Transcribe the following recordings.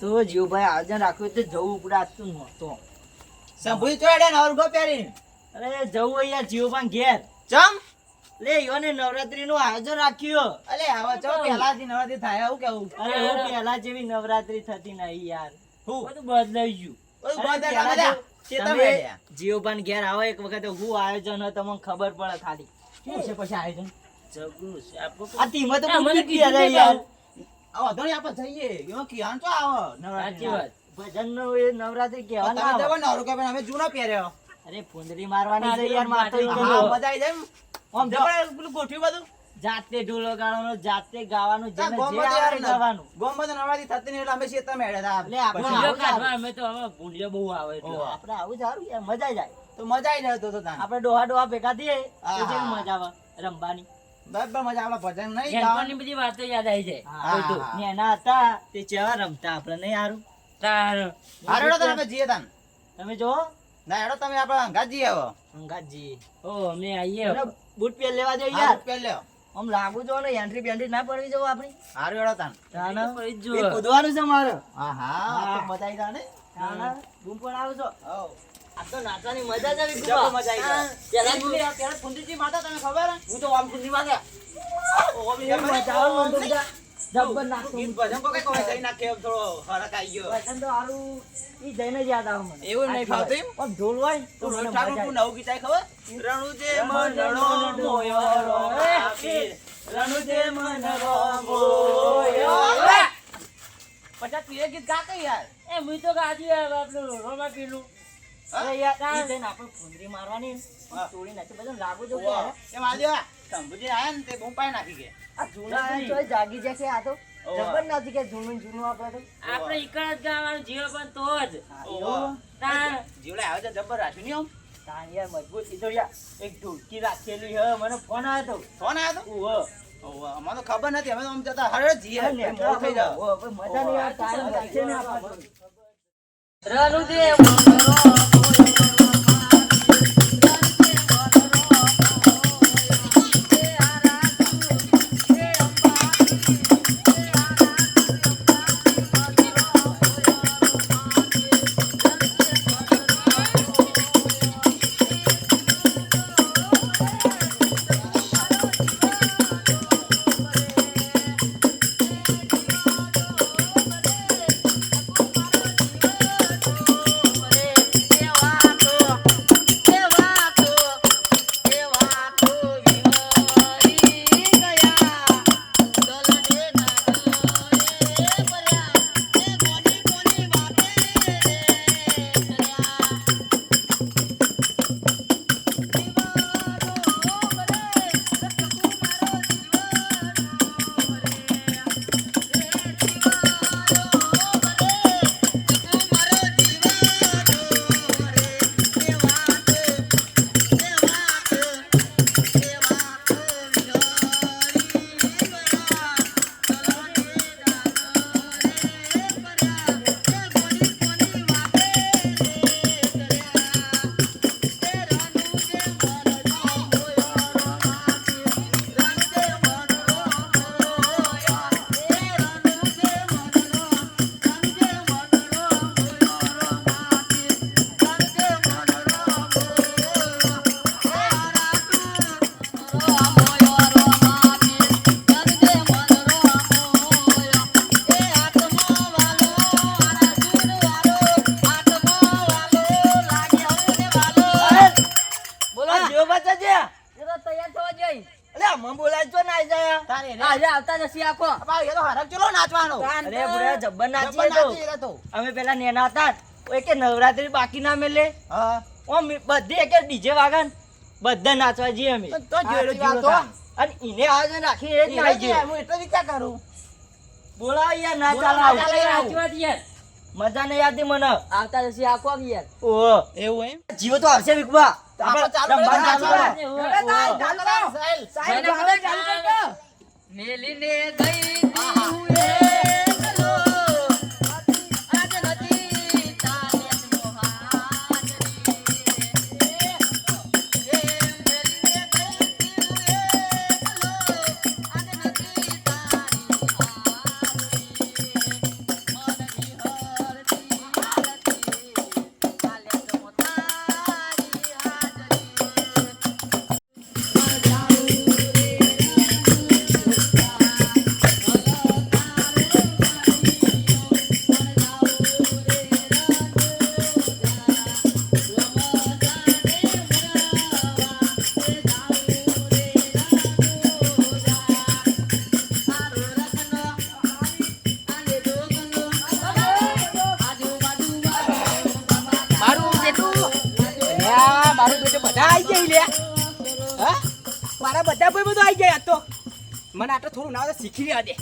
તો જીવભાઈ આયોજન રાખ્યું તો જવું આજ તો નહોતો. સંભુઈ તો ને નવરગો પહેરી અરે જવું અહીંયા જીવભાઈ ઘેર. ચમ? લે યોને નવરાત્રી નું આયોજન રાખ્યું. અલે આવા ચો પહેલાથી નવરાત્રી થાય આવું કેવું? અરે હું પહેલા જેવી નવરાત્રી થતી નહીં યાર. હું? બધું બદલાઈ ગયું. પહેલા તમે જીવભાઈ ઘેર આવો એક વખત હું આયોજન હોય તમને ખબર પડે ખાલી. શું છે પછી આયોજન? જબરું છે. આ ટીમાં તો મને કીધું યાર. વાંધો આપણે જઈએ. એમાં કિયાન તો આવો. સાચી વાત. ભજન નો એ નવરાત્રી તમે ના આવે. ને અવરગો પહેરીને અમે જૂનો પહેર્યો. અરે ફુંદરી મારવાની છે યાર માથે હા, મજા આવી જાય આમ જબર પેલું ગોઠવ્યું બધું? જાતે ઢોલો ગાવાનો જાતે ગાવાનું જે બધું આવે ગાવાનું. ગોમ બધું નવાથી થતી નહીં એટલે અમે શેતા મેળ્યા હતા એટલે આપણે કાઢવા અમે તો હવે ભૂંડિયો બહુ આવે એટલે. આપણે આવું જ સારું યાર મજા જાય. તો મજા આવી જાય તો આપણે ડોહા ડોહા ભેગા થઈએ. મજા આવે રમવાની. બરાબર મજા આપણે ભજન નહીં નાનપણની બધી વાતો યાદ આવી જાય. હા, બધું. હતા તે ચેવા રમતા આપણે નહીં હારું? તાર. હારું હેડો તાન તાન. તમે જો ના હેડો તમે આપણે અંગાત જઈએ અંગાજી. ઓ અમે આવીએ બૂટ પહેર લેવા દે યાર. હારું, પહેર લ્યો. આમ લાગુ જો ને એન્ટ્રી બેન્ટ્રી ના પડવી જવું આપણી. હારું હેડો તાન. તાના. પડી જ કૂદવાનું છે મારે. હા હા. તો મજા આવી જાય તાના. બૂમ પણ આવજો. તો નાચવાની મજા જ આવી મજા આવી. પેલા પેલા ફુંદીજી માતા તને ખબર? હું તો આમ કુંડી માં ઓ, બી મજા આવે મને તો જબ્બર નાચું. ગીત ભજન કોઈ કોઈ જઈ નાખે થોડો ફરક આવી ગયો. વચન તો હારું ઈ જઈને જ યાદ આવે મને. એવું નહીં સાચી ફાવતું વાત. ઢોલ હોય તો ઠાકોર નવું ગીત ખબર? રણુજે મનડો મનડો મોયો મનડો મોયો. પચાસ તું એ ગીત ગાતો યાર? એ મુઈ તો ગાજી આવે આપણું રોમા પીલું જાગી જશે આ તો. જબર નથી કે જૂનું જૂનું આપણે આપણે ઈકડ જ ગાવાનું જીવો પણ તો જ. હા, ઓવા. એવું? તાર જીવડે આવે છે જબ્બર રાખ્યું નહીં આમ? તાણ યાર મજબૂત યાર. એક ઢોલકી રાખેલી હે મને ફોન આવ્યો તો. ફોન આવ્યો તો? ઓહો. તો ખબર નથી અમે તો આમ જતા હરે જીએ અરે થઈ જાવ મજા નહીં આવે ટાઈમ લાગશે ને આપણે બોલો નથી આખો એ તો હરક ચલો નાચવાનો. અરે બુડા જબ્બર નાચી તો. અમે પેલા નેના હતા. એકે નવરાત્રી બાકી ના મેલે? હા. ઓમ બધે એકે ડીજે વાગન. બધા નાચવા જઈએ અમે. તો- તો જોયેલો જીવો અને ઇને આજે રાખી એ જ એ હું એટલો વિચાર કરું. બોલાવો યાર ના ચાલો ના આવું. ચાલે. સાચી વાત યાર. મજા નહીં આવતી મને. આવતા જશે આખો યાર. ઓહો. એવું એમ? જીવો તો આવશે વિકવા. આપણે ચાલુ ચાલુ ચાલુ. ચાલ, ચાલ, ચાલ, ચાલુ ચાલુ કરજો. મેલીને ગઈ આહા. મને આટલું થોડું ના શીખી રહ્યા દે.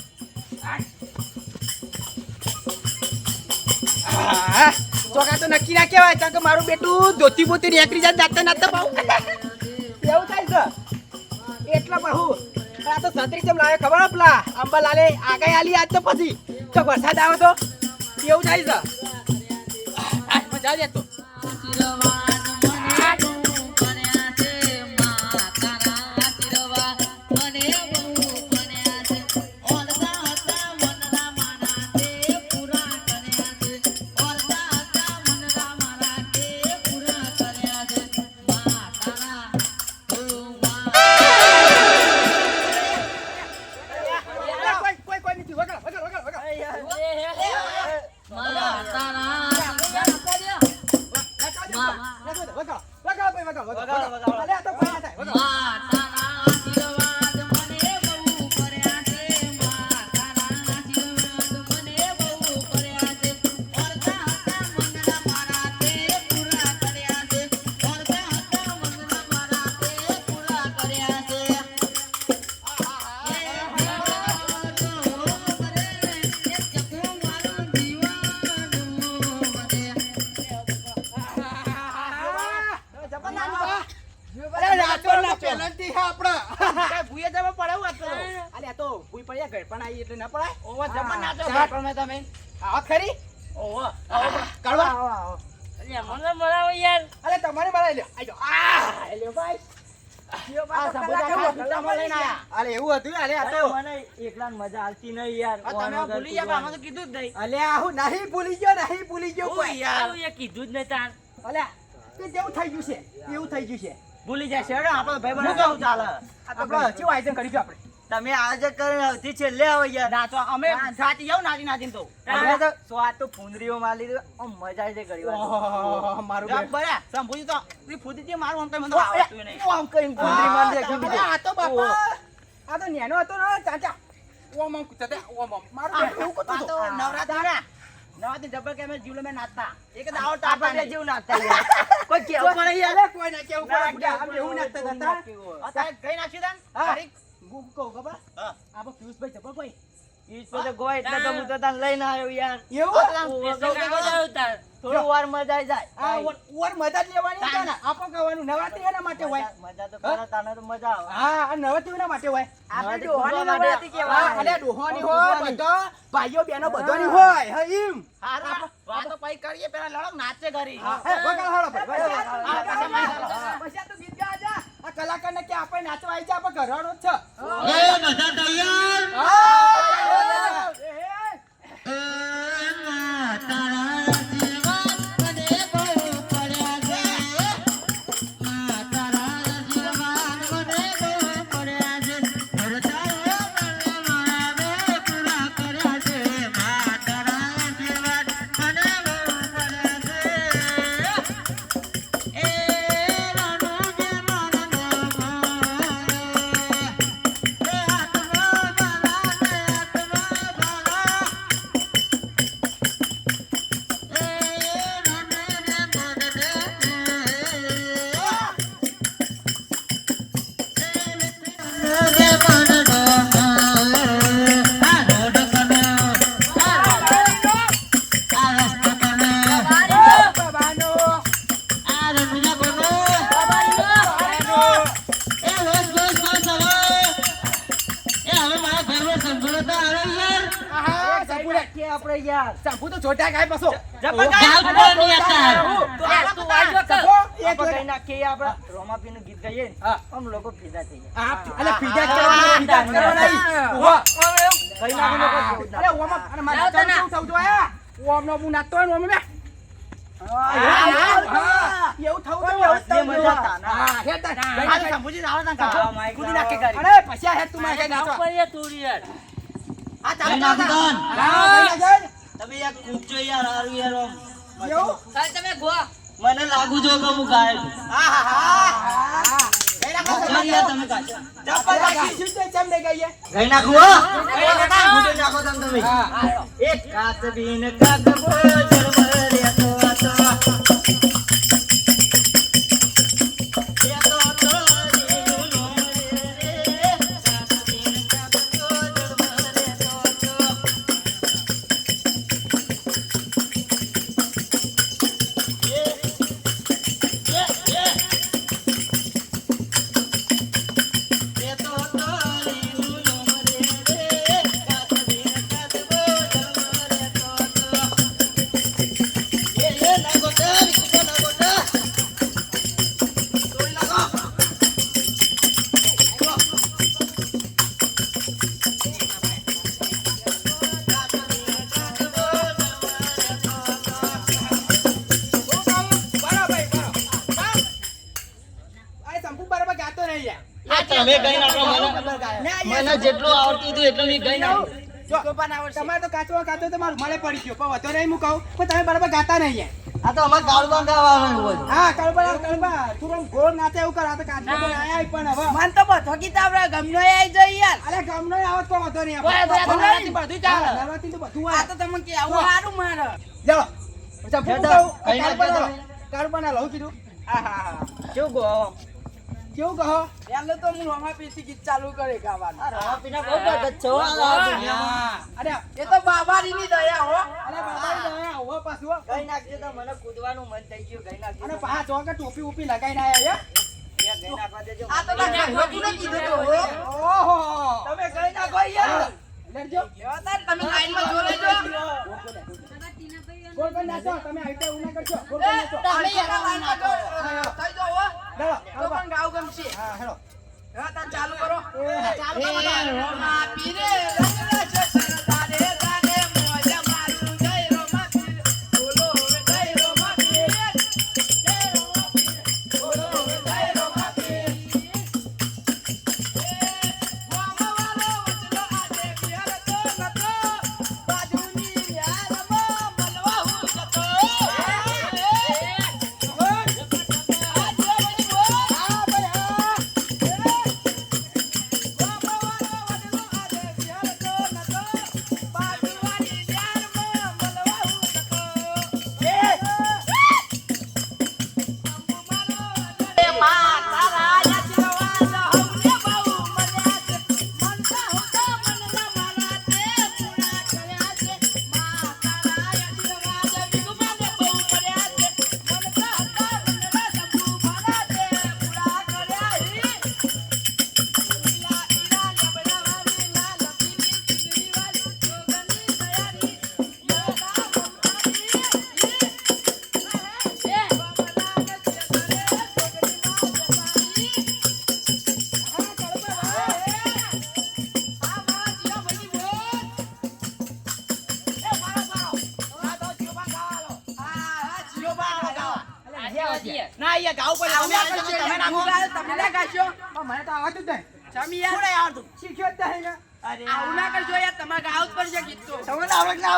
ચોકા તો નક્કી ના કહેવાય, કારણ કે મારું બેટું ધોતી બોતી નીકળી જાય દાંતા નાતા પાઉં એવું થાય છે. એટલા બહુ આ તો છત્રી જેમ લાવે ખબર પેલા? અંબા લાલે આગળ આલી આજ તો પછી. તો વરસાદ આવે તો? એવું થાય છે. મજા તો. ઓવા જબર નાચો ચાલ. ઘાટ તમે આવો ખરી? ઓવા કાઢવા. અલે તમારે મારા લ્યો. આજો આ લ્યો ભાઈ. લ્યો આ ભાઈ સંભોજા કલાકાર ખાવા લઈને આયા. અલે એવું હતું અલે આ તો મને એકલા મજા આવતી નહીં યાર. આ તમે ભૂલી ગયા આમાં તો કીધું જ નહીં. અલે આ હું નહીં ભૂલી ગયો નહીં ભૂલી ગયો ઓય કોઈ. યાર. કીધું જ નહીં તાર. અલે જેવું થઈ ગયું છે? એવું થઈ ગયું છે? ભૂલી જાય આપડે આપણો ભાઈ ચાલે. આપણે કેવું આયોજન કર્યું આપણે. તમે આજે હવથી છેલ્લે આવો યાર. નાચો અમે સાચી જાવ નાચી નાચીને તો. અમે તો સ્વાદ તો ફૂંદરીઓ માં લીધું. આમ મજા આવી જાય મારું. બરા સંભૂજી તો એ ફૂદી મારું આમ કઈ મને આવતું નહીં. આમ કઈ ફૂંદરી માં દે ગમી આ તો બાપા. આ તો નેનો હતો ને ચાચા ઓમ ઓમ કુતતે ઓમ ઓમ. મારું એવું કતો તો. નવરાત્રી ના. નવરાત્રી જબર કે અમે જીવલે મેં નાતા એક દાવો ટાપા ને જેવું નાતા કોઈ કેવું પડે યાર. કોઈ ના કેવું પડે એવું નાતા હતા. અત્યારે કઈ નાખ્યું તા ને? હા. હું કહું ખબર આપણે પિયુષભાઈ જબર ભાઈ ઈ તો તો ગોય એટલે તો હું તો તને લઈને આવ્યો યાર એવું? આ તો આમ પેસો કે ગયો. થોડું વાર મજા જાય આ ઓર- ઓર મજા જ લેવાની છે ને આપો કહેવાનું નવરાત્રી એના માટે હોય મજા- મજા તો કરે તને તો મજા આવે હા આ નવરાત્રી એના માટે હોય આપણે ડોહાની નવરાત્રી કહેવાય. અલે ડોહાની હોય ડોહાની. ભાઈઓ બહેનો બધાની હા. હોય હા એમ હારું, વાતો પછી કરીએ પેલા લડક નાચે ઘરી હા, હે, હાલો ભાઈ, વગાડ. હા, પછી મારી હાલો. પછી તો ગીત ગાવા જા. આ કલાકારને કે આપણે નાચવા આવી જાય આપણે ઘરવાળો જ છે. હા. એ, ને, હા. આમ લોકો ફીદા થઈ જાય. અલે પીઝા હા, કરવાના, પીઝા હા, કરવાના હા. ઈ. ઊભો. કઈ નાખી લોકો અરે ઓમાં, અને મારે. નાચવાનું કેવું? હું હોય ને ઓમે બે. હા, હા, હા. એવું થવું કોઈ જોઈએ. અસલી મજા ના. હા. આ તો શંભુજી ને આવે ને હા, કાકા. માઈક કૂદી. નાખે ઘરી. અરે પછી આ તું મારે કઈ નાચવા. આ ચાલો, ચાલો, ચાલો. હા, ભાઈ તમે યાર કૂદજો યાર હારું યાર એવું? તમે ગો મને લાગુ જો કે હું ગાયક છું. હા, હા, હા. કાચ કઈ. નાખો, જો આવડતું હતું એટલું મેં ગઈ નાખ્યું. તમારે તો કાચો કાચો તો મારું મળે પડી ગયો. પણ વધો નહીં હું કહું પણ તમે બરાબર ગાતા નહીં યાર. આ તો અમારે ગાળમાં ગાવાનું હોય હા કળબા કળબા તું આમ ગોળ નાચે એવું કર આ તો કાચો તો આયા પણ હવે. મન તો બધો ગીત આવડે ગમનો આવી જાય યાર. અરે ગામનો આવત પણ વધો નહીં. આપણે. બધું ચાલે. હા, તો બધું આ તો તમે કે આવું સારું મારે. જાઓ. અચ્છા, હું હેડો. કહું, કઈ ના કાળબાના કહેતા લો. કાળબાના લો, હું કીધું હા. હા કેવું કહો? પહેલો તો હું રમાપીરથી ગીત ચાલુ કરે ગાવાનું. રવા પીના બહુ બરકત છે હો આ દુનિયામાં. અરે એ તો બાબારીની દયા હો. અરે બાબા દયા હો પાછું ગઈ નાખજો તો મને કૂદવાનું મન થઈ ગયું ગઈ નાખજો અને તો. જો કે ટોપી ઉપી લગાઈને આયા ત્યાં ગઈ નાખવા દેજો. આ તો કીધું ઓહો. તમે ગઈ નાખો યાર લડજો એવા તાર તમે લાઈનમાં જો લેજો. તમે આઈટા ઉના કરજો ગોળ એ, ગોળ તમે યાર લાઈનમાં જો. થઈ જાઓ હો. તો ગમશે હા હેલો. હા તા ચાલુ કરો. ચાલુ કરો. પીરે રંગ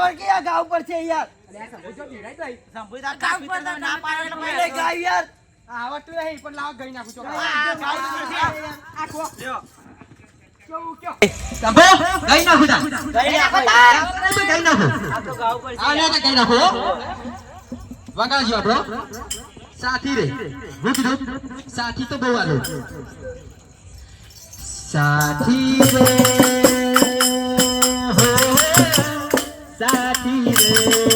કેવું કયો યાર. ગાવું યાર. નાખો વગાડજો આપણો. સાથી રે. સાથી તો બહુ આલો સાથી રે. Mm-hmm.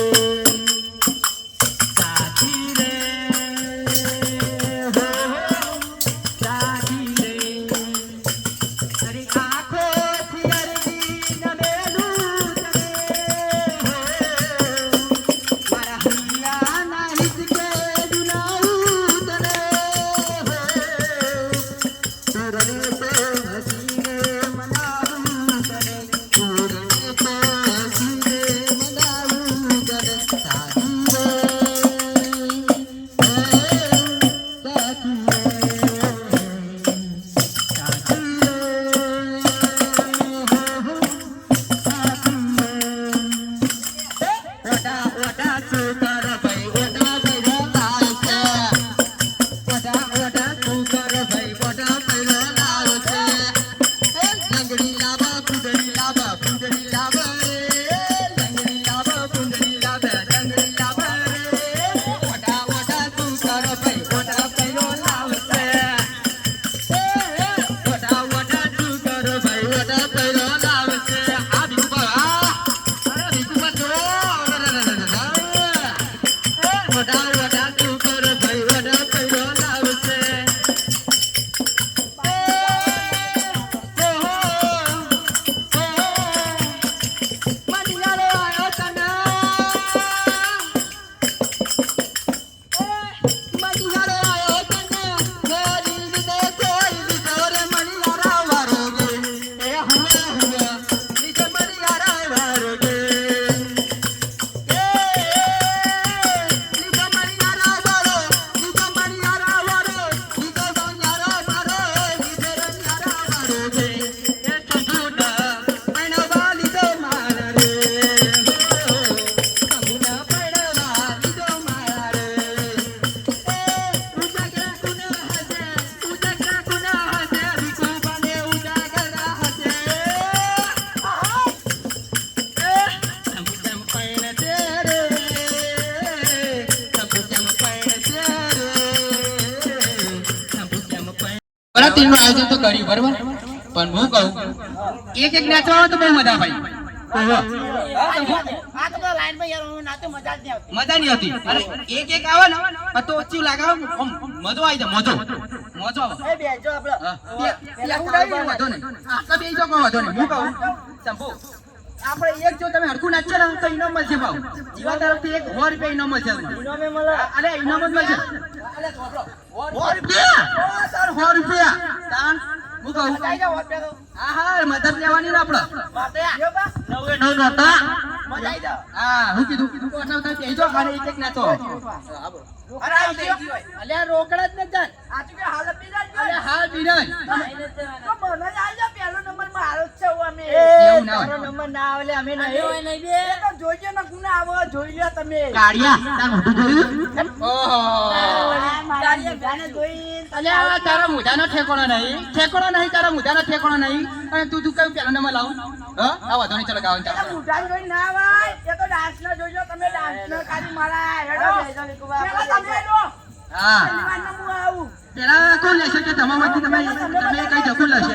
એક એક નાચવા આવે તો બહુ મજા ભાઈ મજા જ નહીં આવતી મજા નહીં આવતી. અરે એક એક આવે ને તો ઓછું લાગે આમ મજો આવી જાય મજો. મજો આવે. એ બેસજો બે- વાંધો નહીં. બે જો વાંધો. હું કહું, શંભુ, આપણે એક જો તમે હરખું નાચશો ને તો ઇનામ મળશે ભાવ. જીવા તરફથી એક સો રૂપિયા ઇનામ મળશે. ઇનામે મળે. અરે ઇનામ જ મળશે. સો રૂપિયા? સર સો રૂપિયા. તાણ, હું મદદ લેવાની ને આપણે. નવે નવ કીધું કીધું એક. અલ્યા રોકડા જ આ જાય. છે. અલ્યા હાલ બીનન એવું ના હોય. નંબર ના આવે અમે નહીં. એ તો જોઈજો ને કોને આવો જોઈ લ્યો તમે. કાળિયા. તાર મોઢું જોયું ઓહો તારી બધાને જોઈને તમે અલ્યા તારા મોઢાનો ઠેકોણો નહીં. ઠેકોણો નહીં તારા મોઢાનો ઠેકોણો નહીં. અને તું તું કયું પેલો નંબર લાવું? હા? આ વાંધો ચલો ગાવાનું ચાલો. મોઢાને જોઈને ના આવાય. એ તો ડાન્સ ને તમે dance ને ખાલી મારા હેડો. પેલા તમે હેડો. હા પહેલી વાર ને હું આવું. પેલા કોણ લેશે કે તમામાંથી તમે તમે કઈ જતું લેશે